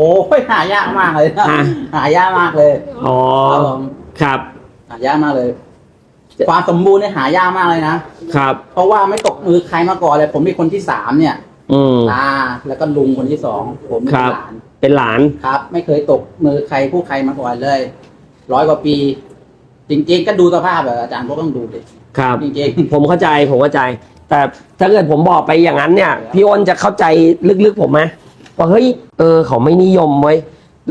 โอ้ยหายากมากเลยนะฮะ หายากมากเลยอ๋อครับผมครับหายากมากเลย ความสมบูรณ์เนี่ยหายากมากเลยนะ ครับ เพราะว่าไม่ตกมือใครมาก่อนเลย ผมมีคนที่สามเนี่ยอืม ตาแล้วก็ลุงคนที่สองผมครัเป็นบหลานเป็นหลาน ครับ ไม่เคยตกมือใครผู้ใครมาก่อนเลยร้อยกว่าปี จริง ๆ ก็ดูสภาพแบบอาจารย์ก็ต้องดูดิครับ จริง ผมเข้าใจผมเข้าใจ แต่ถ้าเกิดผมบอกไปอย่างนั้นเนี่ย พี่อ้นจะเข้าใจลึกๆผมไหม ว่าเฮ้ยเออเขาไม่นิยมไว้ย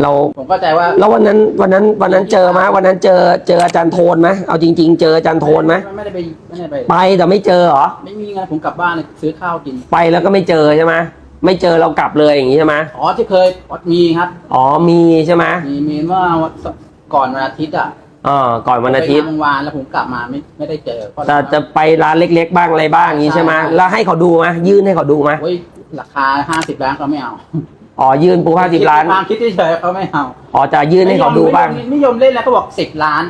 เราๆผมเข้าใจว่าแล้ววันนั้นวันนั้นวันนั้นเจอไหมวันนั้นเจอเจออาจารย์โทนไหมเอาจริง ๆ เจออาจารย์โทนไหมไม่ได้ไปไม่ได้ไปไปแต่ไม่เจอเหรอไม่มีเงินผมกลับบ้านเลยซื้อข้าวกินไปแล้วก็ไม่เจอใช่ไหมไม่เจอเรากลับเลยอย่างนี้ใช่ไหมอ๋อที่เคยมีครับอ๋อมีใช่ไหมมีมีเมื่อวันก่อนวันอาทิตย์อะอ่าก่อนวันอาทิตย์ไปงนวานแล้วผมกลับมาไม่ไม่ได้เจอเพราะแต่จะไปร้านเล็ก ๆ บ้างอะไรบ้างอย่างนี้ใช่ไหมใช่แล้วให้เขาดูไหมยื่นให้เขาดูไหมโอ้ย ราคาห้าสิบล้านเขาไม่เอาอ๋อยื่นปูห้าสิบล้านความคิดที่เฉยๆเขาไม่เอาอ๋อจะยื่นให้เขาดูบ้างไม่ยอมไม่ยอมเล่นแล้วก็บอกสิบล้าน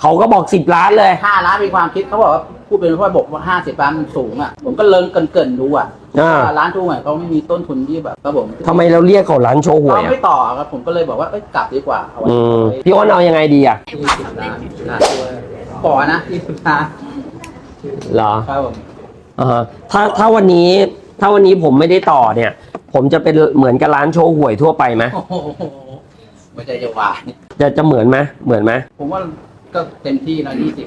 เขาก็บอกสิบล้านเลยห้าล้านมีความคิดเขาบอกว่าพูดเป็นเพราะบอกว่าห้าสิบล้านมันสูงอะผมก็เลิงเกินเกินๆดูอะอ่าว่าร้านทั่วไปเขาไม่มีต้นทุนที่แบบครับผมทำไมเราเรียกเขาร้านโชว์หวยเขาอะไม่ต่อครับผมก็เลยบอกว่าเอ้ยกลับดีกว่าเอาไว้อืมไว้พี่อ้นเอายังไงดีอะยี่สิบล้านล้านด้วยขอนะยี่สิบล้านเหรอครับผมอ่าฮะถ้าถ้าวันนี้ ถ้าวันนี้ผมไม่ได้ต่อเนี่ย ผมจะเป็นเหมือนกับร้านโชว์หวยทั่วไปไหมโอ้โหไม่ใจจะวายจะจะเหมือนไหมเหมือนไหมผมว่าก็เต็มที่นะยี่สิบ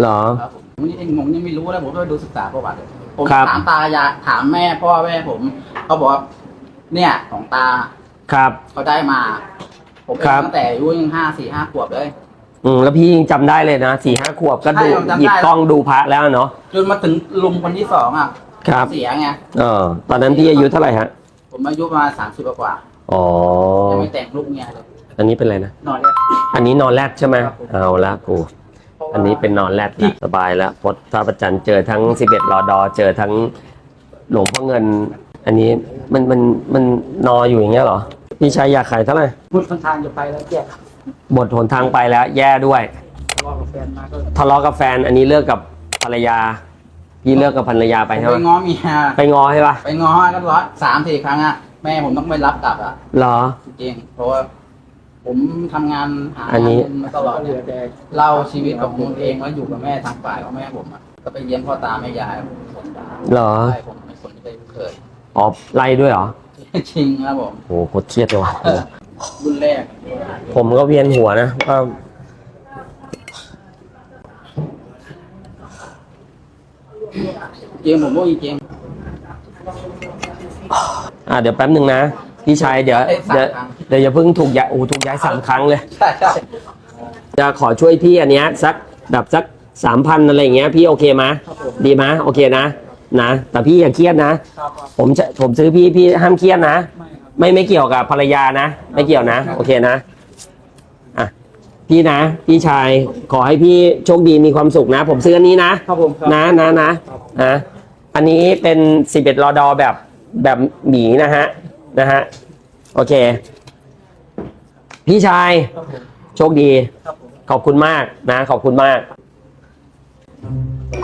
เหรอ ครับผมผมยังผมยังไม่รู้นะผมก็ดูศึกษาประวัติผมครับ ถามตายายถามแม่พ่อแม่ผมเขาบอกว่าเนี่ยของตาครับ เขาได้มา ผมเป็นครับ ตั้งแต่อายุยังห้าสี่ห้าขวบเลย อืมแล้วพี่ยังจำได้เลยนะสี่ห้าขวบก็ดูใช่ผมจำได้ หยิบกล้องดูพระแล้วเนาะจนมาถึงลุงคนที่สองอะ ครับเสียไงเออตอนนั้นพี่อายุเท่าไหร่ฮะ ผมอายุประมาณสามสิบกว่าอ๋อ ยังไม่แต่งลูกเมียเลยอันนี้เป็นอะไรนะ นอนเนี่ยอันนี้นอนแรดใช่ไหมครับผมเอาละกูเพราะว่าอันนี้เป็นนอนแรดละสบายแล้วพดท่าประจันทร์เจอทั้งสิบเอ็ดรอดอเจอทั้งหลวงพ่อเงิน อันนี้มันมันมันนออยู่อย่างเงี้ยเหรอ พี่ชายอยากขายเท่าไหร่พูดทางจะไปแล้วแยกบทหนทางไปแล้ว แย่ด้วย ทะเลาะกับแฟนมาก็ทะเลาะกับแฟนอันนี้เลิกกับภรรยา พี่เลิกกับภรรยาไปผมใช่ไหไปมง้อเมียไปงอใช่ปะไปง้อก็ร้อยสามสี่ครั้งอะแม่ผมต้องไปรับกลับอะเหรอ จริงๆเพราะว่าผมทำงานหาอันนี้ เงินมาตลอดเนี่ยเล่าชีวิตของผมเองแล้วอยู่กับแม่ทางฝ่ายของแม่ผมอะก็ไปเยี่ยมพ่อตาแม่ยายผมคนตาเหรอ ใช่ผมเป็นคนที่ไปเคยอ๋อไล่ด้วยเหรอจริงครับผมโหโคตรเครียดเลยว่ะ รุ่นแรกผมก็เวียนหัวนะว่าจริงผมพูดจริงอ่าเดี๋ยวแป๊บหนึ่งนะพี่ชายเดี๋ยวเดี๋ยวเดี๋ยวอย่าเพิ่งถูกย้ายโอ้ถูกย้ายสามครั้งเลย ใช่ใช่จะขอช่วยพี่อันเนี้ยสักแบบสักสามพันอะไรอย่างเงี้ยพี่โอเคไหมยดีไหมยโอเคนะนะ แต่พี่อย่าเครียดนะครับผมจะผมซื้อพี่พี่ห้ามเครียดนะไม่ครับไม่ไม่เกี่ยวกับภรรยานะ ไม่เกี่ยวนะ โอเคนะอะ พี่นะ พี่ชายขอให้พี่โชคดีมีความสุขนะ ผมซื้ออันนี้นะครับผมครับ นะนะนะนะอันนี้เป็นสิบเอ็ดรอดอแบบแบบหมีนะฮะนะฮะโอเค พี่ชายครับผมโชคดี ครับผมขอบคุณมากนะ ขอบคุณมาก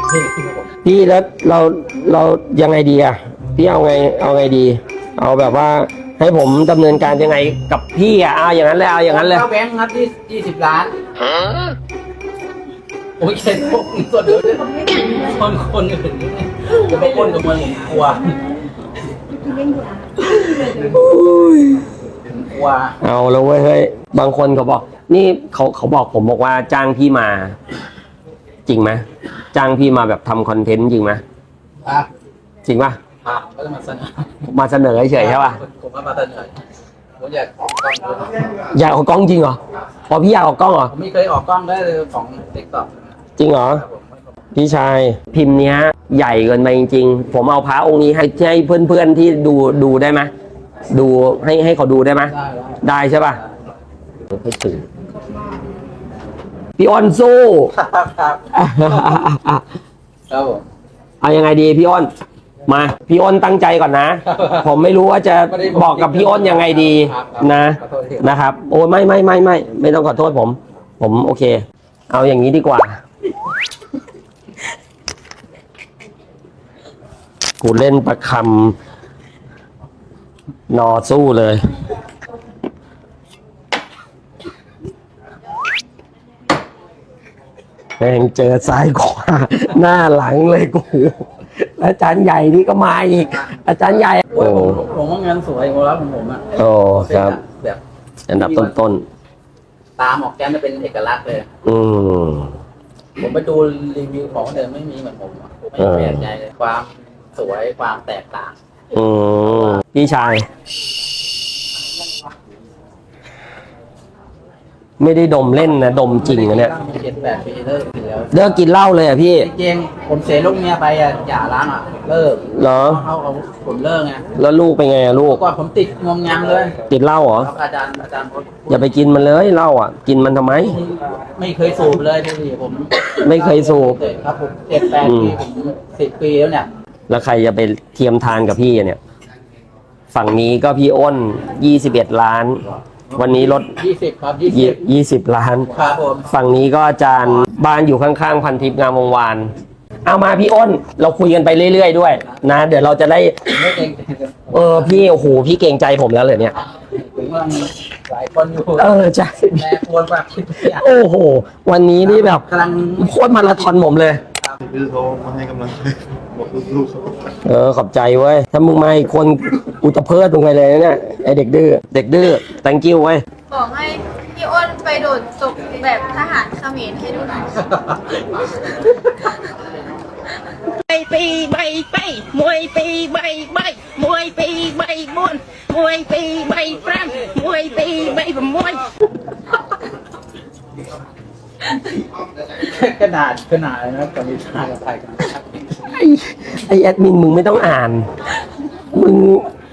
นี่ครับผมพี่แล้วเราเรายังไงดีอะพี่เอาไงเอาไงดี เอาแบบว่า ให้ผมดำเนินการยังไงกับพี่อะเอาอย่างนั้นเลยเอาอย่างนั้นเลยเข้าแบงค์ครับที่ยี่สิบล้านโอ้ยเขียนพวกนี้ส่วนเดียวเนี่ยคนคนอื่นจะมาคนกับมันผมกลัวผมกลัวเอาแล้วเว้ยเฮ้ยบางคนเขาบอก นี่เขาเขาบอกผมบอกว่าจ้างพี่มา จริงไหมจ้างพี่มาแบบทำคอนเทนต์จริงไหมครับจริงป่ะ ครับก็จะมาเสนอมาเสนอเฉยๆใช่ป่ะผมก็มาเสนอผมอยากออกกล้องด้วยอยากออกกล้องจริงเหรอพอพี่อยากออกกล้องเหรอ ผมไม่เคยออกกล้องได้เลยของติ๊กต็อกจริงเหรอ พี่ชายพิมพ์เนี้ยใหญ่เกินไปจริง ๆ ผมเอาพระองค์นี้ให้ให้เพื่อนๆที่ดูดูได้ไหมดูให้ให้เขาดูได้ไหมได้ได้ได้ใช่ป่ะให้ตื่นพี่อ้นสู้ครับครับครับผมเอายังไงดีพี่อ้น มาพี่อ้นตั้งใจก่อนนะ ผมไม่รู้ว่าจะบอกกับพี่อ้นยังไงดีนะนะครับ โอ้ไม่ไม่ไม่ไม่ไม่ต้องขอโทษผม ผมโอเค เอาอย่างนี้ดีกว่า กูเล่นประคำนอสู้เลยแม่งเจอซ้ายขวาหน้าหลังเลยกู อาจารย์ใหญ่นี่ก็มาอีก อาจารย์ใหญ่ โอ้โอ้ยผมผมว่าเงินสวยโอ้แล้วของผมอะโอ้ครับ แบบอันดับต้นตามออกแก้มจะเป็นเอกลักษณ์เลย ๆอืม ผมไปดูรีวิวของคนเดิมไม่มีเหมือนผมอะผมไม่เออแปลกใจเลยความสวยความแตกต่าง อืมพี่ชาย ไม่ได้ดมเล่นนะ ดมจริงนะเนี่ยเจ็ดแปดปีเลิกกินแล้วเลิกกินเหล้าเลยอะพี่ จริงๆผมเสียลูกเมียไปอะอย่าล้างอะ เลิกเหรอเขาเอาผมเลิกไง แล้วลูกเป็นไงอะลูกเมื่อก่อนผมติดงวงงามเลย ติดเหล้าเหรอครับอาจารย์อาจารย์พจน์อย่าไปกินมันเลยเหล้าอะ กินมันทำไม ไม่เคยสูบเลยพี่ผม ไม่เคยสูบเด็กครับผมเจ็ดแปดอืมปีผมสิบปีแล้วเนี่ย แล้วใครจะไปเทียมทานกับพี่อะเนี่ย ฝั่งนี้ก็พี่อ้นยี่สิบเอ็ดล้าน วันนี้ลดยี่สิบครับยี่สิบยี่สิบล้าน ครับผมฝั่งนี้ก็อาจารย์บ้านอยู่ข้างๆพันทิพย์งามวงวานเอามาพี่อ้น เราคุยกันไปเรื่อยๆด้วย นะ เดี๋ยวเราจะได้ ไม่เก่งเออพี่โอ้โหพี่เกรงใจผมแล้วเลยเนี่ยถึงว่ามีหลายคนอยู่เออใช่แม่ควรแบบคิดเนี่ยโอ้โห วันนี้นี่แบบกำลังโคตรมาราธอนผมเลย คือเขามาให้กำลังใจบอกลูกๆเขาเออขอบใจเว้ย ถ้ามึงไม่คนอุตะเพิดลงไปเลยนะเนี่ยไอเด็กดื้อเด็กดื้อ thank you เว้ย บอกให้พี่อ้นไปโดดตกแบบทหารเขมรให้ดูหน่อยมวยปีใบไปมวยปีใบใบมวยปีใบบุญมวยปีใบปรำมวยปีใบประมวย ขนาดขนาดนะกับมีชากับไทยกันไอไอแอดมินมึงไม่ต้องอ่าน มึง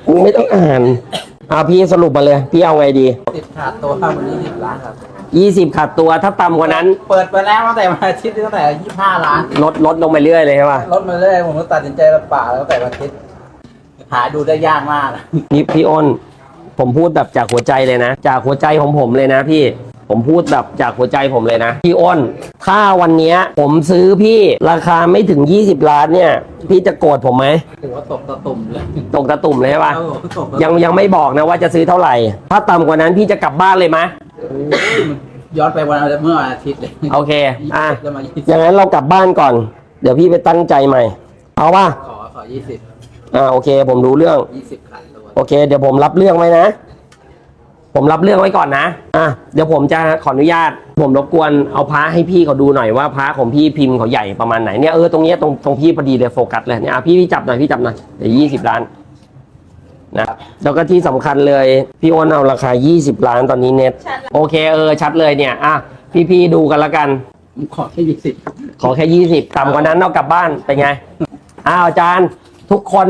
มึงไม่ต้องอ่านเอาพี่สรุปมาเลย พี่เอาไงดีติดขาดตัวเข้าวันนี้สิบล้านครับ ยี่สิบขาดตัวถ้าต่ำกว่านั้น เปิดไปแล้วตั้งแต่วันอาทิตย์ตั้งแต่ยี่ห้าล้านลดลดลงไปเรื่อยเลยใช่ป่ะลดมาเรื่อยผมก็ตัดสินใจมาป่าแล้วตั้งแต่วันอาทิตย์หาดูได้ยากมากพี่พี่อ้นผมพูดแบบจากหัวใจเลยนะ จากหัวใจของผมเลยนะพี่ ผมพูดแบบจากหัวใจผมเลยนะ พี่อ้น ถ้าวันเนี้ยผมซื้อพี่ราคาไม่ถึง 20 ล้านเนี่ย พี่จะโกรธผมไหมถือว่าตกตะตุ่มเลยตกตะตุ่มเลยใช่ป่ะเออตกตะตุ่มยังยังไม่บอกนะว่าจะซื้อเท่าไหร่ ถ้าต่ำกว่านั้นพี่จะกลับบ้านเลยไหมโอ้ยมันย้อนไปวันเมื่อวันอาทิตย์เลยโอเค อะจะมายี่สิบอย่างนั้นเรากลับบ้านก่อน เดี๋ยวพี่ไปตั้งใจใหม่ เอาป่ะขอขอยี่สิบอ่าโอเค ผมรู้เรื่องยี่สิบขาดตัวโอเค เดี๋ยวผมรับเรื่องไว้นะ ผมรับเรื่องไว้ก่อนนะอะเดี๋ยวผมจะขออนุญาต ผมรบกวนเอาพระให้พี่เขาดูหน่อยว่าพระของพี่พิมพ์เขาใหญ่ประมาณไหนเนี่ยเออตรงเนี้ยตรงตรงพี่พอดีเลยโฟกัสเลยเนี่ยอะพี่พี่จับหน่อยพี่จับหน่อยเดี๋ยวยี่สิบล้านนะแล้วก็ที่สำคัญเลยพี่อ้วนเอาราคา 20 ล้านตอนนี้เน็ตชัดละโอเคเออชัดเลยเนี่ยอะพี่พี่ๆดูกันละกันผมขอแค่ยี่สิบขอแค่20ต่ำกว่านั้นเอากลับบ้านเป็นไงอ้าวอาจารย์ทุกคน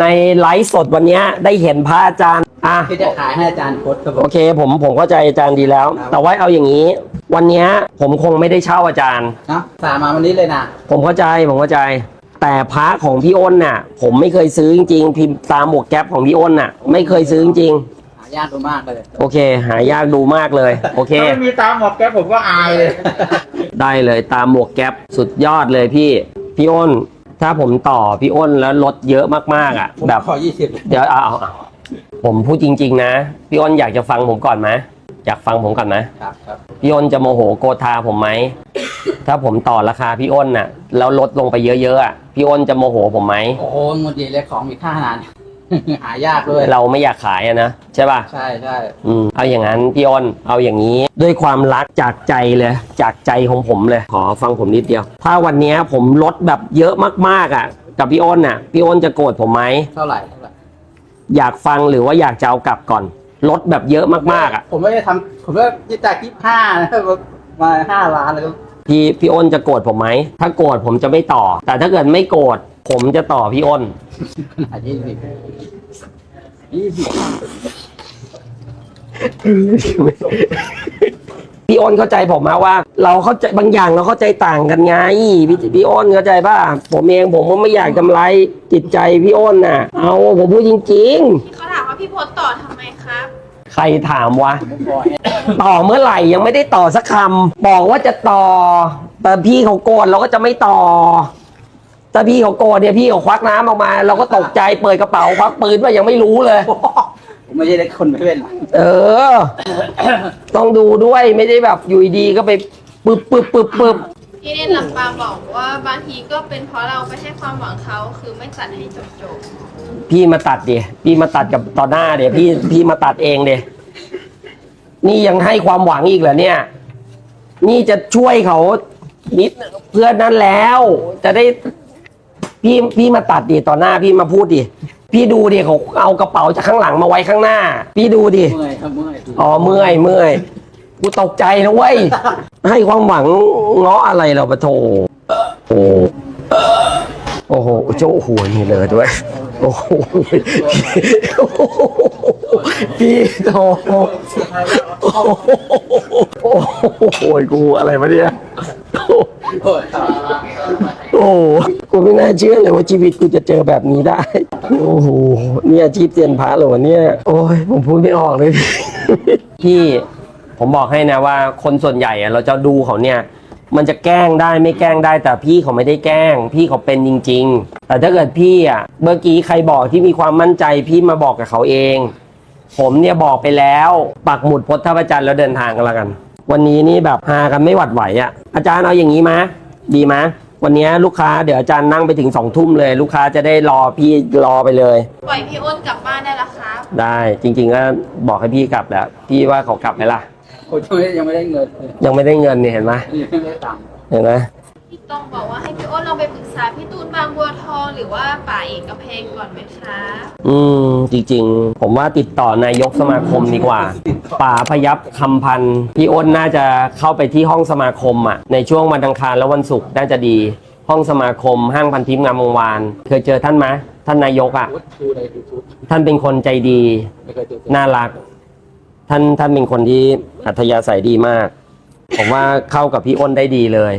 ในไลฟ์สดวันเนี้ยได้เห็นพระอาจารย์ อะ ที่จะขายให้อาจารย์โคตครับผโอม เคผมผมเข้าใจอาจารย์ดีแล้ว ครับ แต่ว่าเอาอย่างนี้ วันเนี้ยผมคงไม่ได้เช่าอาจารย์นะสามมาวันนี้เลยนะผมเข้าใจผมเข้าใจ แต่พระของพี่อ้นน่ะ ผมไม่เคยซื้อจริงๆพิมพ์ตามหมวกแก๊ปของพี่อ้นน่ะ ไม่เคยซื้อจริงหายากดูมากเลย ๆโอเค หายากดูมากเลย โอเค ถ้าไม่มีตามหมอกแก๊ปผมก็อายเลย ได้เลยตามหมวกแก๊ปสุดยอดเลยพี่ พี่อ้น ถ้าผมต่อพี่อ้นแล้วลดเยอะมากๆอะผมแบบ ขอยี่สิบเดี๋ยวเอาเอาเอา ผมพูดจริง ๆ นะ พี่อ้นอยากจะฟังผมก่อนไหมอยากฟังผมก่อนไหมครับครับพี่อ้นจะโมโหโกธาผมไหม ถ้าผมต่อราคาพี่อ้นน่ะ แล้วลดลงไปเยอะๆอะพี่อ้นจะโมโหผมไหมโอ้โหหมดดีเลยของมีค่าขนาด หายากด้วยเราไม่อยากขายอะนะใช่ป่ะ ใช่ใช่อืมเอาอย่างนั้นพี่อ้นเอาอย่างนี้ ด้วยความรักจากใจเลย จากใจของผมเลย ขอฟังผมนิดเดียว ถ้าวันเนี้ยผมลดแบบเยอะมากๆอะ กับพี่อ้นน่ะ พี่อ้นจะโกรธผมไหมเท่าไหร่เท่าไหร่ อยากฟังหรือว่าอยากจะเอากลับก่อนลดแบบเยอะมากๆอะ ผมไม่ได้ทำผมว่ายี่จากยี่ห้านะมาห้าล้านแล้วก็พี่พี่อ้นจะโกรธผมไหม ถ้าโกรธผมจะไม่ต่อ แต่ถ้าเกิดไม่โกรธผมจะต่อพี่อ้นขนาดยี่สิบยี่สิบ พี่อ้นเข้าใจผมมาว่า เราเข้าใจบางอย่างเราเข้าใจต่างกันไงพี่พี่อ้นเข้าใจป่ะผมเองผมก็ไม่อยากทำร้ายจิตใจพี่อ้นน่ะ เอาผมพูดจริง เขาถามว่าพี่พศต่อทำไมครับ ๆ ใครถามวะผมขอให้ต่อเมื่อไหร่ยังไม่ได้ต่อสักคำบอกว่าจะต่อ แต่พี่เขาโกรธเราก็จะไม่ต่อถ้าพี่เขาโกรธเนี่ยพี่เขาควักน้ำออกมา เราก็ตกใจเปิดกระเป๋าควักปืนว่ายังไม่รู้เลยผม ไม่ใช่เด็กคนไม่เป็นไรเออ ต้องดูด้วยไม่ได้แบบอยู่ดีๆก็ไปปึ๊บปึ๊บปึ๊บปึ๊บที่เน้นลำปางบอกว่าบางทีก็เป็นเพราะเราไม่ให้ความหวังเขาคือไม่ตัดให้จบจบพี่มาตัดดิพี่มาตัดกับต่อหน้าเดี๋ยวพี่พี่มาตัดเองเดี๋ยนี่ยังให้ความหวังอีกเหรอเนี่ย นี่จะช่วยเขานิดเพื่อนนั้นแล้ว จะได้พี่พี่มาตัดดิต่อหน้าพี่มาพูดดิ พี่ดูดิเขาเอากระเป๋าจากข้างหลังมาไว้ข้างหน้า พี่ดูดิ เมื่อยครับเมื่อยอ๋อเมื่อยเมื่อยกูตกใจนะเว้ย ให้ความหวังเงาะอะไรเราปะโถโอ้โอ้โหโจ้โอ้โหนี่เลยด้วย โอ้โหพี่โถโอ้โหกูอะไรวะเนี่ยโอ้ยโอ้โหกู ไม่น่าเชื่อเลยว่าชีวิตกูจะเจอแบบนี้ได้ โอ้โหเนี่ยอาชีพเตียนพระเหรอวะเนี่ย โอ้ยผมพูดไม่ออกเลยพี่ ผมบอกให้นะว่าคนส่วนใหญ่อะเราจะดูเขาเนี่ย มันจะแกล้งได้ไม่แกล้งได้แต่พี่เขาไม่ได้แกล้ง พี่เขาเป็นจริง ๆ แต่ถ้าเกิดพี่อะเมื่อกี้ใครบอกที่มีความมั่นใจพี่มาบอกกับเขาเอง ผมเนี่ยบอกไปแล้วปักหมุดพจน์ท่าพระจันทร์แล้วเดินทางกันแล้วกัน วันนี้นี่แบบหากันไม่หวัดไหวอะอาจารย์เอาอย่างนี้มะดีมะ วันนี้ลูกค้าเดี๋ยวอาจารย์นั่งไปถึงสองทุ่มเลย ลูกค้าจะได้รอพี่รอไปเลยๆปล่อยพี่อ้นกลับบ้านได้แล้วครับ ได้จริงๆก็บอกให้พี่กลับแล้ว พี่ว่าเขากลับไหมล่ะ ผมช่วยยังไม่ได้เงินเลยยังไม่ได้เงินเนี่ยเห็นไหมยังไม่ได้ตังค์ เห็นไหม พี่ต้องบอกว่าให้พี่อ้นลองไปปรึกษาพี่ตูนบางบัวทองหรือว่าป่าเอกเพงก่อนไหมคะ อืม จริงๆ ผมว่าติดต่อนายกสมาคมดีกว่า ป่าพยับคำพันธ์พี่อ้นน่าจะเข้าไปที่ห้องสมาคมอะ ในช่วงวันอังคารและวันศุกร์น่าจะดี ห้องสมาคม ห้างพันทิพย์งามวงวาน เคยเจอท่านไหมท่านนายกอะ ดูในยูทูบท่านเป็นคนใจดี ไม่เคยเจอน่ารัก ท่านท่านเป็นคนที่อัธยาศัยดีมาก ผมว่าเข้ากับพี่อ้นได้ดีเลย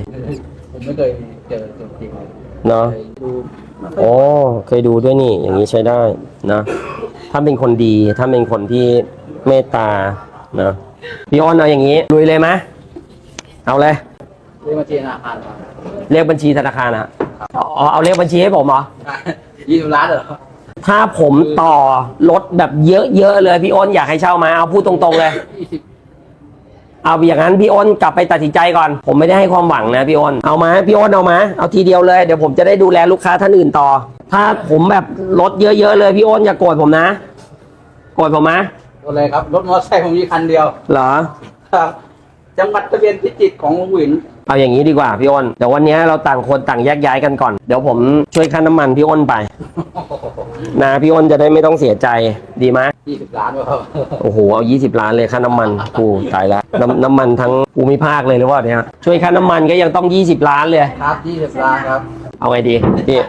ผมไม่เคยเจอตัวจริงเลยเนาะ เคยดูไม่ค่อย โอ้เคยดูด้วยนี่ อย่างนี้ใช้ได้นะ ถ้าเป็นคนดี ถ้าเป็นคนที่เมตตานะพี่อ้นเอาอย่างนี้ลุยเลยไหมเอาเลย เรียกมาจีนอาคารเหรอเรียกบัญชีธนาคารอะอ๋อเอาเรียกบัญชีให้ผมเหรอ ยี่สิบล้านเหรอถ้าผมต่อรถแบบเยอะๆเลย พี่อ้นอยากให้เช่าไหมาเอาพูดตรงๆเลย ยี่สิบ เอาอย่างนั้นพี่อ้นกลับไปตัดสินใจก่อน ผมไม่ได้ให้ความหวังนะพี่อ้นเอามาพี่อ้นเอามาเอาทีเดียวเลยเดี๋ยวผมจะได้ดูแลลูกค้าท่านอื่นต่อ ถ้าผมแบบรถเยอะๆเลยพี่อ้นอย่าโกรธผมนะ โกรธผมนะตัวเลยครับรถมอเตอร์ไซค์ผมมีคันเดียวเหรอครับจังหวัดทะเบียนพิจิตรของลุงหวินเอาอย่างนี้ดีกว่าพี่อ้นเดี๋ยววันนี้เราต่างคนต่างแยกย้ายกันก่อน เดี๋ยวผมช่วยค่าน้ำมันพี่อ้นไป นะพี่อ้นจะได้ไม่ต้องเสียใจดีไหมยี่ สิบล้านวะครับโอ้โห เอา 20 ล้านเลยค่าน้ำมันกูตายแล้วน้ำน้ำมันทั้งภูมิภาคเลยหรือว่าเนี่ยช่วยค่าน้ำมันก็ยังต้อง 20 ล้านเลย ครับยี่สิบล้านครับเอาไงดีพี่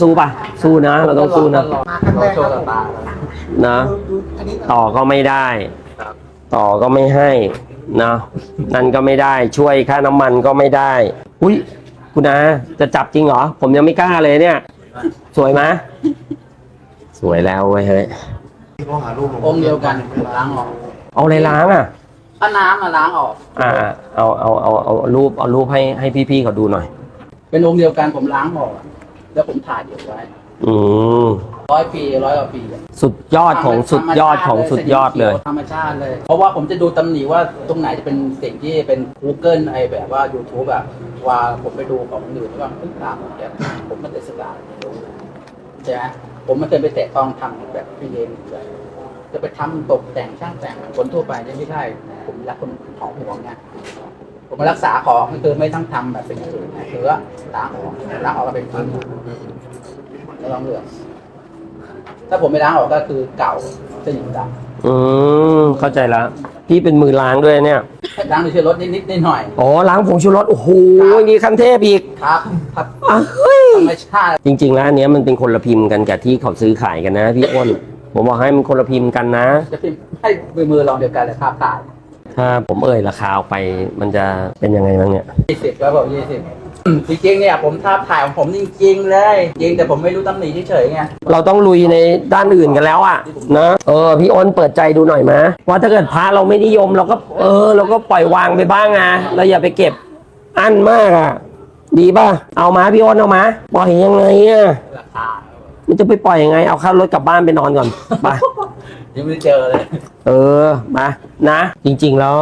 สู้ๆป่ะ สู้นะ เราต้องสู้นะรอโชว์ตาครับนะ ต่อก็ไม่ได้ครับต่อก็ไม่ให้นะนั่นก็ไม่ได้ช่วยค่าน้ำมันก็ไม่ได้ อุ้ยคุณอาจะจับจริงเหรอ ผมยังไม่กล้าเลยเนี่ย สวยไหมสวยแล้วเว้ยเฮ้ย เขาหารูปลองค์เดียวกันล้างออกเอาอะไรล้างอะถ้าน้ำมาล้างออก อ่าเอาเอาเอาเอารูปเอารูปให้ให้พี่ๆเขาดูหน่อย เป็นองค์เดียวกันผมล้างออกแล้วผมถ่ายเก็บไว้อืมร้อยปีร้อยกว่าปีอะสุดยอดของสุดยอดของสุดยอดเลยธรรมชาติเลย เพราะว่าผมจะดูตำหนิว่าตรงไหนจะเป็นสิ่งที่เป็น Google ไอแบบว่า YouTube แบบว่าผมไปดูของอื่นว่าเอ้ยตามผมเนี่ยผมไม่ได้ศึกษาใช่ไหม ผมไม่เคยไปแตะต้องทำแบบพี่เองแบบจะไปทำตกแต่งช่างแต่งเหมือนคนทั่วไปเนี่ยไม่ใช่ ผมรักคนของห่วงเนี่ยผมมารักษาของคือไม่ต้องทำแบบเป็นอย่างอื่นนะคือว่าล้างออกล้างออกก็เป็นพื้นแล้วลองเลือกถ้าผมไม่ล้างออกก็คือเก่าจะอยู่ดำอืมเข้าใจแล้วพี่เป็นมือล้างด้วยเนี่ยล้างด้วยเชื้อรถนิดนิดๆหน่อยอ๋อล้างผงชูรสโอ้โหอย่างนี้ขั้นเทพอีกๆครับครับอะเฮ้ย ธรรมชาติ จริงๆแล้วอันเนี้ยมันเป็นคนละพิมพ์กันกับที่เขาซื้อขายกันนะพี่อ้น ผมบอกให้มันคนละพิมพ์กันนะ จะพิมพ์ให้มือมือลองเดียวกันเลยภาพถ่ายถ้าผมเอ่ยราคาออกไปมันจะเป็นยังไงบ้างเนี่ย ยี่สิบก็บอกยี่สิบจริงๆเนี่ยผมภาพถ่ายของผมจริงๆเลย จริงแต่ผมไม่รู้ตำหนิเฉยๆไง เราต้องลุยในด้านอื่นกันแล้วอะนะเออพี่อ้นเปิดใจดูหน่อยมะว่าถ้าเกิดพระเราไม่นิยมเราก็ เออ เราก็ปล่อยวางไปบ้างอะเราอย่าไปเก็บอั้นมากอะ ดีป่ะ เอามาพี่อ้นเอามา ปล่อยยังไงอะราคามันจะไปปล่อยยังไง เอาค่ารถกลับบ้านไปนอนก่อน ไป ยังไม่ได้เจอเลย เออ มา นะ จริง ๆ แล้ว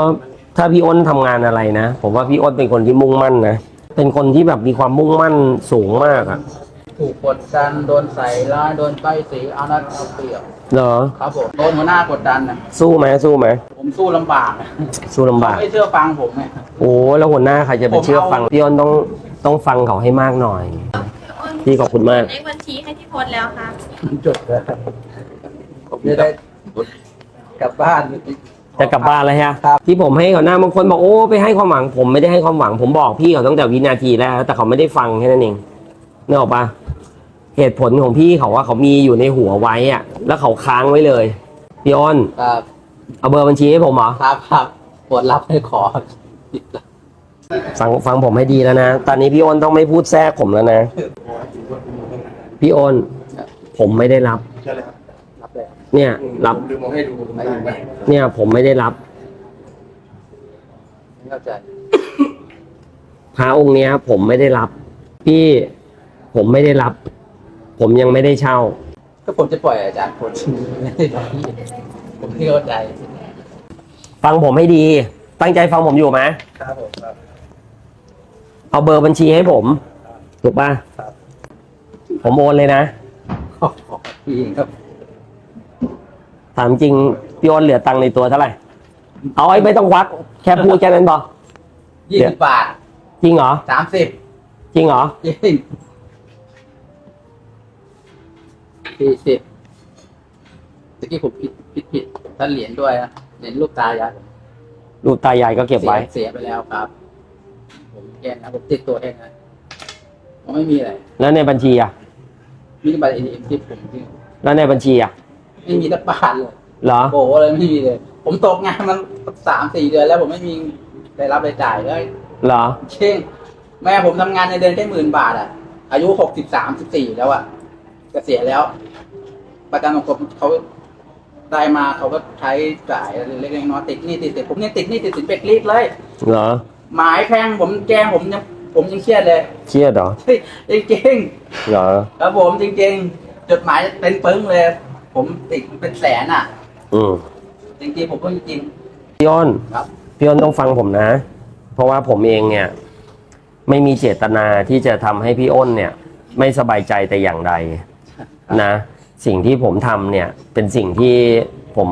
ถ้าพี่อ้นทำงานอะไรนะ ผมว่าพี่อ้นเป็นคนที่มุ่งมั่นนะ เป็นคนที่แบบมีความมุ่งมั่นสูงมากอะถูกกดดัน โดนใส่ร้ายโดนป้ายสีเอานัดเอาเปรียบ เหรอ ครับผม โดนหัวหน้ากดดันนะสู้ไหมสู้ไหม ผมสู้ลำบากนะสู้ลำบาก ไม่เชื่อฟังผมไงโอ้แล้วหัวหน้าใครจะไปเชื่อฟังพี่อ้นต้อง ต้องฟังเขาให้มากหน่อย พี่ขอบคุณมาก เลขบัญชีให้พี่พจน์แล้วครับจดเลยผมจะได้กลับบ้าน จะกลับบ้านแล้วฮะครับ ที่ผมให้เขาหน้าบางคนบอกโอ้ไปให้ความหวัง ผมไม่ได้ให้ความหวัง ผมบอกพี่เขาตั้งแต่วินาทีแรกแต่เขาไม่ได้ฟังแค่นั้นเองนึกออกปะเหตุผลของพี่เขาว่าเขามีอยู่ในหัวไว้อะแล้วเขาค้างไว้เลยพี่อ้นครับเอาเบอร์บัญชีให้ผมเหรอ ครับครับปวดรับให้ขอ ฟังฟังผมให้ดีแล้วนะ ตอนนี้พี่อ้นต้องไม่พูดแทรกผมแล้วนะ พี่อ้นผมไม่ได้รับใช่เลยครับรับเลยเนี่ย รับผมลืมมาให้ดูไม่อยู่ไม่เนี่ย ผมไม่ได้รับเข้าใจพระองค์เนี้ย ผมไม่ได้รับ พี่ผมไม่ได้รับ ผมยังไม่ได้เช่า ก็ผมจะปล่อยอาจารย์ผลไม่ได้บอกพี่ผมไม่เข้าใจ ฟังผมให้ดี ตั้งใจฟังผมอยู่ไหมครับผมครับ เอาเบอร์บัญชีให้ผม ถูกป่ะครับผมโอนเลยนะขอบพี่ครับ ถามจริงพี่โอนเหลือตังค์ในตัวเท่าไหร่ เอาไอ้ไม่ต้องควักแค่พูดแค่นั้นพอยี่เดี๋สิยวบบาท จริงเหรอสามสิบจริงเหรอจริงสี่สิบตะกี้ผมผิดผิดผิดท่านเหรียญด้วยนะเหรียญรูปตายายรูปตายายก็เก็บไว้ เสียไปแล้วครับ ผมแกนะผมติดตัวเองนะผมไม่มีอะไรแล้วในบัญชีอะ มีบัตรเอทีเอ็มที่ผมที่แล้วในบัญชีอะ ไม่มีสักบาทเลยเหรอ โอ้โหเลยไม่มีเลย ผมตกงานมันสามสี่เดือนแล้วผมไม่มีรายรับรายจ่ายเลยเหรอ เช่งแม่ผมทำงานในเดือนแค่หมื่นบาทอะ อายุหกสิบสามสิบสี่แล้วอะเกษียณแล้ว ประกันสังคมเขาได้มาเขาก็ใช้จ่ายเล็กๆน้อยๆติดหนี้ติดสินผมยังติดหนี้ติดสินเป็กรีดเลย เหรอ หมายแพงผมแกล้งผมยังผมยังเครียดเลยเครียดเหรอเฮ้ยจริงเหรอๆครับผมจริง ๆ จดหมายเป็นปึ้งเลย ผมติดเป็นแสนอะ อืมจริงๆผมก็จริงพี่อ้นๆครับพี่อ้นต้องฟังผมนะ เพราะว่าผมเองเนี่ย ไม่มีเจตนาที่จะทำให้พี่อ้นเนี่ย ไม่สบายใจแต่อย่างใดนะ สิ่งที่ผมทำเนี่ย เป็นสิ่งที่ผม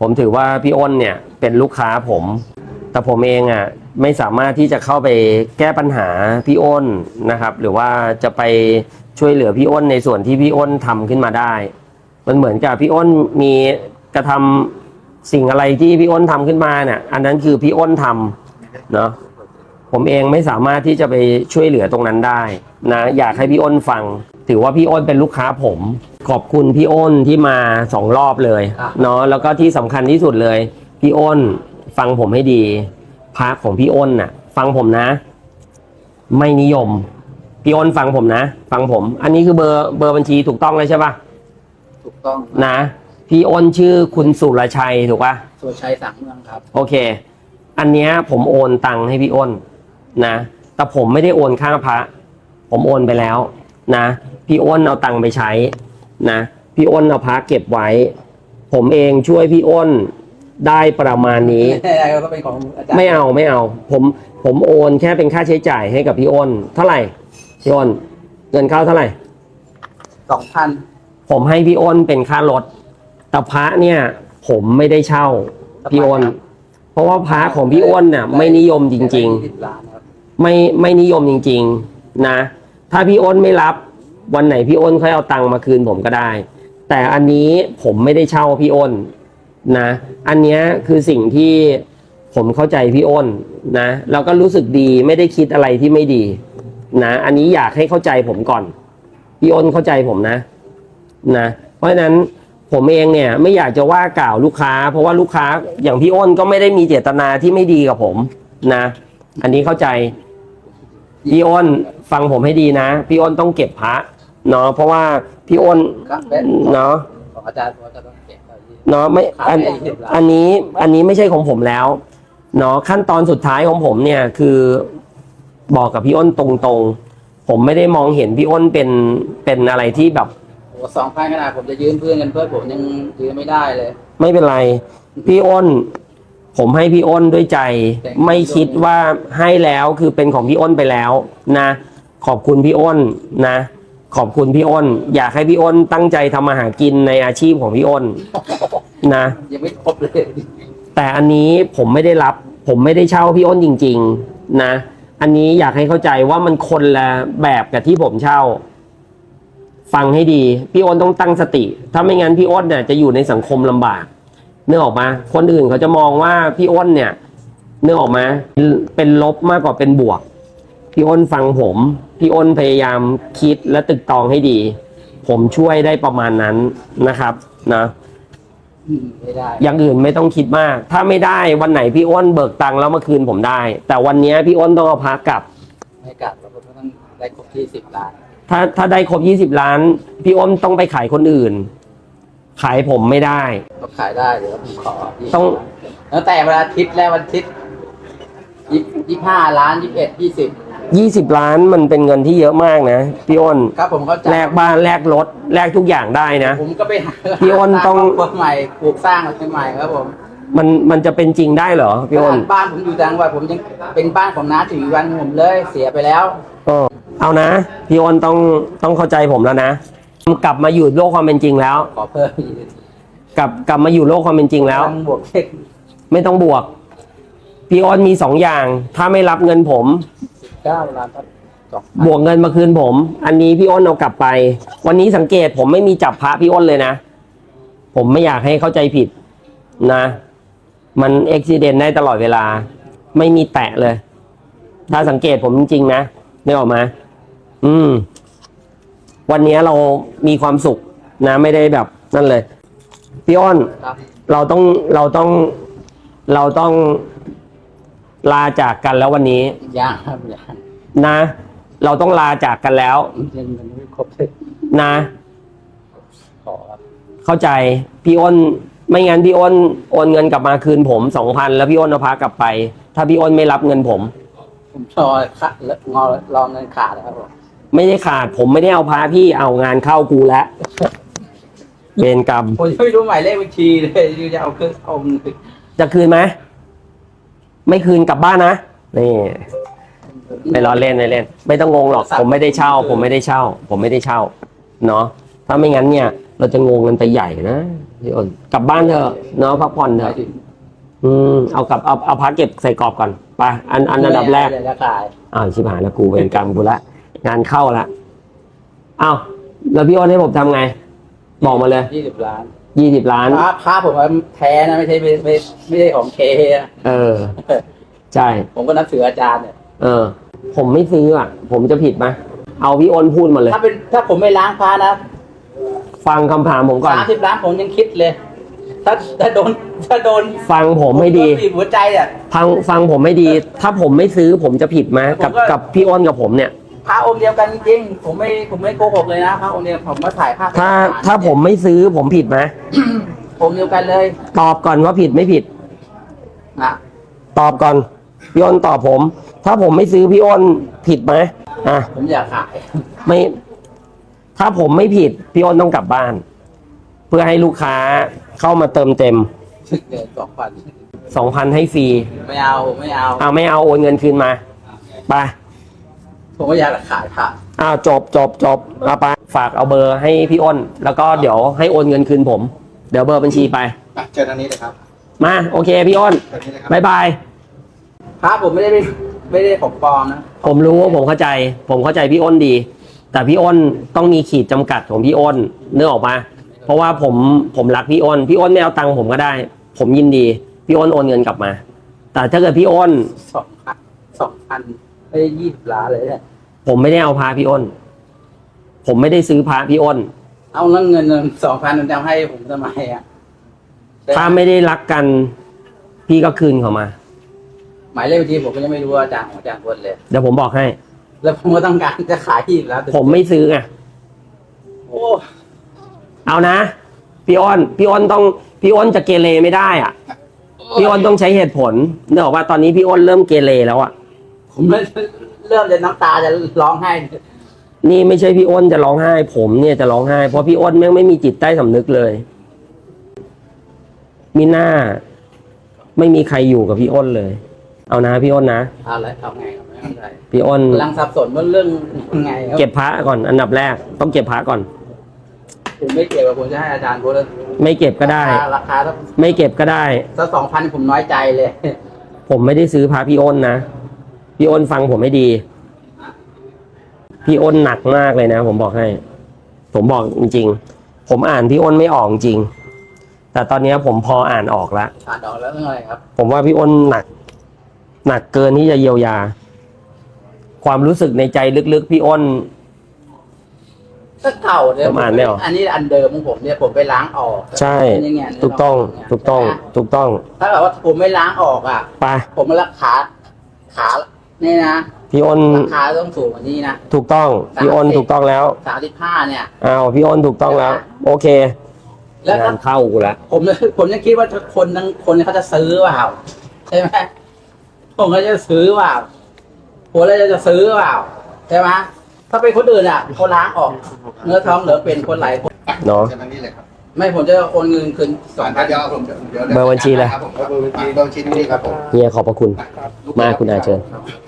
ผมถือว่าพี่อ้นเนี่ย เป็นลูกค้าผม แต่ผมเองอะไม่สามารถที่จะเข้าไปแก้ปัญหาพี่อ้นนะครับ หรือว่าจะไปช่วยเหลือพี่อ้นในส่วนที่พี่อ้นทำขึ้นมาได้ มันเหมือนกับพี่อ้นมีกระทำสิ่งอะไรที่พี่อ้นทำขึ้นมาเนี่ยอันนั้นคือพี่อ้นทำเนาะผมเองไม่สามารถที่จะไปช่วยเหลือตรงนั้นได้นะอยากให้พี่อ้นฟัง ถือว่าพี่อ้นเป็นลูกค้าผม ขอบคุณพี่อ้นที่มาสองรอบเลยเนาะแล้วก็ที่สำคัญที่สุดเลย พี่อ้น ฟังผมให้ดี พระของพี่อ้นน่ะ ฟังผมนะ ไม่นิยม พี่อ้นฟังผมนะ ฟังผม อันนี้คือเบอร์เบอร์บัญชีถูกต้องเลยใช่ปะถูกต้องนะ พี่อ้นชื่อคุณสุรชัยถูกปะสุรชัยสังเมืองครับ โอเค อันเนี้ยผมโอนตังค์ให้พี่อ้นนะ แต่ผมไม่ได้โอนค่าพระ ผมโอนไปแล้ว นะ พี่อ้นเอาตังค์ไปใช้ นะ พี่อ้นเอาพระเก็บไว้ ผมเองช่วยพี่อ้น ได้ประมาณนี้ ก็เป็นของอาจารย์ไม่เอาไม่เอา ผมผมโอนแค่เป็นค่าใช้จ่ายให้กับพี่อ้นเท่าไหร่พี่อ้นเงินเข้าเท่าไหร่ สองพันผมให้พี่อ้นเป็นค่ารถแต่พระเนี่ย ผมไม่ได้เช่าพี่อ้นเพราะว่าพระของพี่อ้นน่ะไม่นิยมจริง สิบล้านครับๆ ไม่ไม่นิยมจริง ๆนะ ถ้าพี่อ้นไม่รับวันไหนพี่อ้นค่อยเอาตังค์มาคืนผมก็ได้ แต่อันนี้ผมไม่ได้เช่าพี่อ้น นะ อันเนี้ยคือสิ่งที่ผมเข้าใจพี่อ้นนะแล้วก็รู้สึกดีไม่ได้คิดอะไรที่ไม่ดีนะอันนี้อยากให้เข้าใจผมก่อน พี่อ้นเข้าใจผมนะนะ เพราะฉะนั้นผมเองเนี่ยไม่อยากจะว่ากล่าวลูกค้า เพราะว่าลูกค้าอย่างพี่อ้นก็ไม่ได้มีเจตนาที่ไม่ดีกับผมนะ อันนี้เข้าใจพี่อ้นฟังผมให้ดีนะ พี่อ้นต้องเก็บพระเนาะเพราะว่าพี่อ้นครับเป็นเนาะของอาจารย์ว่าจะต้อง เก็บไว้ที่เนาะไม่อันขายได้20ล้านอันนี้อันนี้ไม่ใช่ของผมแล้วเนาะขั้นตอนสุดท้ายของผมเนี่ยคือบอกกับพี่อ้นตรงๆ ผมไม่ได้มองเห็นพี่อ้นเป็นเป็นอะไรที่แบบโอ้สองพันขนาดผมจะยืมเพื่อนกันเพื่อนผมยังยืมไม่ได้เลย ไม่เป็นไร พี่อ้นผผมให้พี่อ้นด้วยใจ ไม่คิดว่าให้แล้วคือเป็นของพี่อ้นไปแล้วนะ ขอบคุณพี่อ้นนะ ขอบคุณพี่อ้น อยากให้พี่อ้นตั้งใจทำมาหากินในอาชีพของพี่อ้น นะ ยังไม่ครบเลยแต่อันนี้ผมไม่ได้รับ ผมไม่ได้เช่าพี่อ้นจริง ๆ นะ อันนี้อยากให้เข้าใจว่ามันคนละแบบกับที่ผมเช่า ฟังให้ดี พี่อ้นต้องตั้งสติ ถ้าไม่งั้นพี่อ้นเนี่ยจะอยู่ในสังคมลำบากเนื้อออกมา คนอื่นเขาจะมองว่าพี่อ้นเนี่ยเนื้อออกมา เป็นลบมากกว่าเป็นบวก พี่อ้นฟังผม พี่อ้นพยายามคิดและตึกตองให้ดี ผมช่วยได้ประมาณนั้นนะครับ นะ ไม่ได้ อย่างอื่นไม่ต้องคิดมาก ถ้าไม่ได้วันไหนพี่อ้นเบิกตังค์แล้วมาคืนผมได้ แต่วันเนี้ยพี่อ้นต้องเอาพากลับ ไม่กลับแล้วก็ต้องได้ครบที่สิบล้านถ้าถ้าได้ครบยี่สิบล้าน พี่อ้นต้องไปขายคนอื่น ขายผมไม่ได้ก็ขายได้เดี๋ยวผมขอ20ต้องแล้วแต่เวลาอาทิตย์แล้ววันอาทิตย์ยี่ยี่ห้าล้านยี่สิบเอ็ดยี่สิบ ยี่สิบล้านมันเป็นเงินที่เยอะมากนะพี่อ้นครับผมเข้าใจแลกบ้านแลกรถแลกทุกอย่างได้นะ ผมก็ไปหาพี่อ้นต้องสร้าครบครัวใหม่ปลูกสร้างอะไรใหม่ครับผมมันมันจะเป็นจริงได้เหรอพี่อ้นบ้านผมอยู่จังหวัดผมยังเป็นบ้านของน้าถึงวันผมเลยเสียไปแล้ว เออเอานะพี่อ้นต้องต้องเข้าใจผมแล้วนะกลับมาอยู่โลกความเป็นจริงแล้ว ขอเพิ่มอีกกลับกลับมาอยู่โลกความเป็นจริงแล้วตั้งบวกเช็คไม่ต้องบวก พี่อ้นมีสองอย่าง ถ้าไม่รับเงินผม เก้าล้านบสองบวกเงินมาคืนผม อันนี้พี่อ้นเอากลับไป วันนี้สังเกตผมไม่มีจับพระพี่อ้นเลยนะ ผมไม่อยากให้เข้าใจผิดนะ มันอ็กซิเดนได้ตลอดเวลา ไม่มีแตะเลย ถ้าสังเกตผมจริงๆนะไม่ออกมา อืม วันนี้เรามีความสุขนะ ไม่ได้แบบนั่นเลย พี่อ้น ครับ เราต้องเราต้องเราต้อง ลาจากกันแล้ววันนี้ย่างครับย่างนะ เราต้องลาจากกันแล้วยังมันไม่ครบเลยนะขอครับเข้าใจพี่อ้นไม่งั้นพี่อ้นโอนเงินกลับมาคืนผมสองพันแล้วพี่อ้นเอาพากลับไป ถ้าพี่อ้นไม่รับเงินผม ผมรอค่ะแล้วงอรอเงินขาดนะครับผมไม่ได้ขาดผมไม่ได้เอาพาพี่เอางานเข้ากูแล้วเวรกรรมผมยังไม่รู้หมายเลขบัญชีเลยจะเอาเครื่องเอาเงินจะคืนไหม ไม่คืนกลับบ้านนะนี่ไม่ล้อเล่นไม่เล่น ไม่ต้องงงหรอก ผมไม่ได้เช่า ผมไม่ได้เช่า ผมไม่ได้เช่าเนาะถ้าไม่งั้นเนี่ย เราจะงงกันไปใหญ่นะพี่อ้นกลับบ้านเถอะเนาะพักผ่อนเถอะอืมเอากลับเอาเอาพักเก็บใส่กรอบก่อนไปอันอันอันดับแรกเอ้าวชิบหายแล้วกูเวรกรรมกูละงานเข้าละอ้าวแล้วพี่อ้นให้ผมทำไง บอกมาเลยยี่สิบล้าน ยี่สิบล้าน พระพระผมว่าแท้นะไม่ใช่ไม่ไม่ไม่ใช่ของเคนะเออ ใช่ ผมก็นับถืออาจารย์เนี่ยเออ ผมไม่ซื้ออะ ผมจะผิดไหมเอาพี่อ้นพูดมาเลย ถ้าเป็นถ้าผมไม่ล้างพระนะฟังคำถามผมก่อน สามสิบล้านผมยังคิดเลย ถ้าถ้าโดนถ้าโดนฟังผมให้ดีบีบหัวใจอะ ฟังฟังผมให้ดี ถ้าผมไม่ซื้อผมจะผิดไหมกับผมก็ กับพี่อ้นกับผมเนี่ย พระองค์เดียวกันจริงๆผมไม่ผมไม่โกหกเลยนะพระองค์เดียวผมมาถ่ายภาพถ้าถ้าผมไม่ซื้อผมผิดไหมองค์เดียวกันเลยตอบก่อนว่าผิดไม่ผิด นะตอบก่อนพี่อ้นตอบผม ถ้าผมไม่ซื้อพี่อ้นผิดไหมอะผมอยากขายไม่ ถ้าผมไม่ผิดพี่อ้นต้องกลับบ้าน เพื่อให้ลูกค้าเข้ามาเติมเต็มเดือนสองพันสองพันให้ฟรีไม่เอาผมไม่เอาเอาไม่เอาโอนเงินคืนมาไป ผมก็อยากขายพระอ้าวจบจบจบเอาไปฝากเอาเบอร์ให้พี่อ้น แล้วก็เดี๋ยวให้โอนเงินคืนผม เดี๋ยวเบอร์บัญชีไป อะเจอทางนี้เลยครับมาโอเคพี่อ้นทางนี้เลยครับบายบาย พระผมไม่ได้ไม่ได้ของปลอมนะผมรู้ว่าผมเข้าใจ ผมเข้าใจพี่อ้นดี แต่พี่อ้นต้องมีขีดจำกัดของพี่อ้นเนื้อออกมา เพราะว่าผมผมรักพี่อ้น พี่อ้นไม่เอาตังค์ผมก็ได้ ผมยินดี พี่อ้นโอนเงินกลับมา แต่ถ้าเกิดพี่อ้นสองพันสองพัน ไม่ได้ยี่สิบล้านเลยเนี่ยผมไม่ได้เอาพาพี่อ้น ผมไม่ได้ซื้อพระพี่อ้น เอาเรื่องเงินสองพันจะให้ผมทำไมอะถ้าไม่ได้รักกัน พี่ก็คืนเขามา หมายเลขบัญชีผมก็ยังไม่รู้ว่าอาจารย์ของอาจารย์คนเลย เดี๋ยวผมบอกให้ แล้วผมก็ต้องการจะขายที่แล้วผมไม่ซื้อไงโอ้เอานะพี่อ้นพี่อ้นต้องพี่อ้นจะเกเรไม่ได้อะพี่อ้นต้องใช้เหตุผลเนื่องจากว่าตอนนี้พี่อ้นเริ่มเกเรแล้วอะ ผมเริ่มเริ่มจะน้ำตาจะร้องไห้ นี่ไม่ใช่พี่อ้นจะร้องไห้ ผมเนี่ยจะร้องไห้ เพราะพี่อ้นแม่งไม่มีจิตใต้สำนึกเลย มีหน้า ไม่มีใครอยู่กับพี่อ้นเลย เอานะพี่อ้นนะอะไรเอาไงครับไม่เข้าใจพี่อ้น กำลังสับสนว่าเรื่องยังไงครับเก็บพระก่อน อันดับแรก ต้องเก็บพระก่อน ผมไม่เกี่ยวกับผมจะให้อาจารย์พูดแล้วไม่เก็บก็ได้ ราคาราคาถ้าไม่เก็บก็ได้ถ้าสองพันผมน้อยใจเลย ผมไม่ได้ซื้อพระพี่อ้นนะ พี่อ้นฟังผมไม่ดี พี่อ้นหนักมากเลยนะ ผมบอกให้ ผมบอกจริง ๆ ผมอ่านพี่อ้นไม่ออกจริง แต่ตอนนี้ผมพออ่านออกแล้วอ่านออกแล้วเรื่องอะไรครับ ผมว่าพี่อ้นหนัก หนักเกินที่จะเยียวยา ความรู้สึกในใจลึกๆ พี่อ้นก็เก่าเนี่ยผมอ่านไม่ออก อันนี้อันเดิมของผมเนี่ยผมไปล้างออกใช่ เป็นยังไงเนี่ยถูกต้อง ถูกต้อง ถูกต้อง ถ้าแบบว่าผมไม่ล้างออกอะ ไป ผมมาราคาขา นี่นะพี่อ้นราคาต้องสูงกว่านี้นะ ถูกต้องพี่อ้นถูกต้องแล้วสามสิบห้าเนี่ยอ้าวพี่อ้นถูกต้องแล้ว โอเคแล้วก็งานเข้ากูละผมผมยังคิดว่าคนทั้งคนเขาจะซื้อเปล่าใช่ไหมผมก็จะซื้อเปล่าผมเลยจะซื้อเปล่าใช่ไหมถ้าเป็นคนอื่นอะเขาล้างออก เนื้อท้องเหลือเป็นคนหลายคนเนาะจะนั่นนี่เลยครับไม่ผมจะโอนเงินคืนสสอองงพัพันนเดียวผมเดี๋ยวเบอร์บัญชีเลยครับผมเบอร์บัญชีเบอร์บัญชีนี่ครับผมเฮียขอบพระคุณ มาคุณอาเชิญครับ